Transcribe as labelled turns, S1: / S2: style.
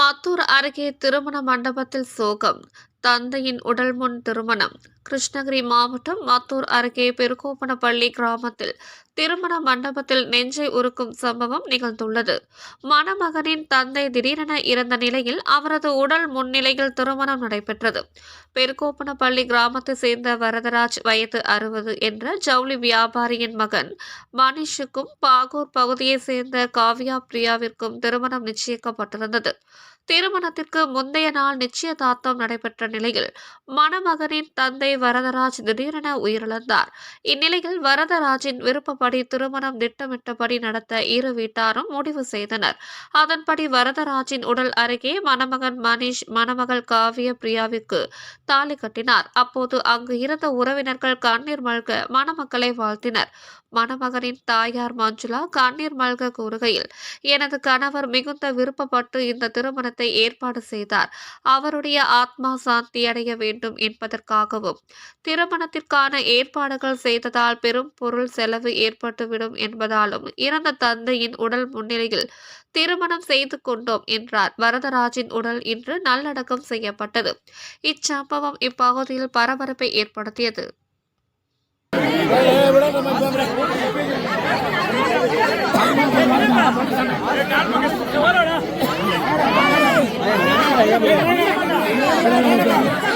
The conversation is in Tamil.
S1: மத்தூர் அருகே திருமண மண்டபத்தில் சோகம். தந்தையின் உடல் முன் திருமணம். கிருஷ்ணகிரி மாவட்டம் மத்தூர் அருகே பெருகோப்பனப்பள்ளி கிராமத்தில் திருமண மண்டபத்தில் நெஞ்சை உருக்கும் சம்பவம் நிகழ்ந்துள்ளது. மணமகனின் தந்தை திடீரென இறந்த நிலையில் அவரது உடல் முன்னிலையில் திருமணம் நடைபெற்றது. பெருகோப்பனப்பள்ளி கிராமத்தை சேர்ந்த வரதராஜ் வயது அறுபது என்ற ஜவுளி வியாபாரியின் மகன் மனிஷுக்கும் பாகூர் பகுதியை சேர்ந்த காவ்யா பிரியாவிற்கும் திருமணம் நிச்சயிக்கப்பட்டிருந்தது. திருமணத்திற்கு முந்தைய நாள் நிச்சயதார்த்தம் நடைபெற்ற நிலையில் மணமகனின் தந்தை வரதராஜ் திடீரென உயிரிழந்தார். இந்நிலையில் வரதராஜின் விருப்பப்படி திருமணம் திட்டமிட்டபடி நடத்த இரு வீட்டாரும் முடிவு செய்தனர். அதன்படி வரதராஜின் உடல் அருகே மணமகன் மணிஷ் மணமகள் காவிய பிரியாவிற்கு தாலி கட்டினார். அப்போது அங்கு இருந்த உறவினர்கள் கண்ணீர் மல்க மணமக்களை வாழ்த்தினர். மணமகனின் தாயார் மஞ்சுளா கண்ணீர் மல்க கூறுகையில் எனது கணவர் மிகுந்த விருப்பப்பட்டு இந்த திருமணத்தை ஏற்பாடு செய்தார். அவருடைய ஆத்மா சாந்தியடைய வேண்டும் என்பதற்காகவும் திருமணத்திற்கான ஏற்பாடுகள் செய்ததால் பெரும் பொருள் செலவு ஏற்பட்டுவிடும் என்பதாலும் இறந்த தந்தையின் உடல் முன்னிலையில் திருமணம் செய்து கொண்டோம் என்றார் வரதராஜின் உடல் இன்று நல்லடக்கம் செய்யப்பட்டது இச்சம்பவம் இப்பகுதியில் பரபரப்பை ஏற்படுத்தியது やった!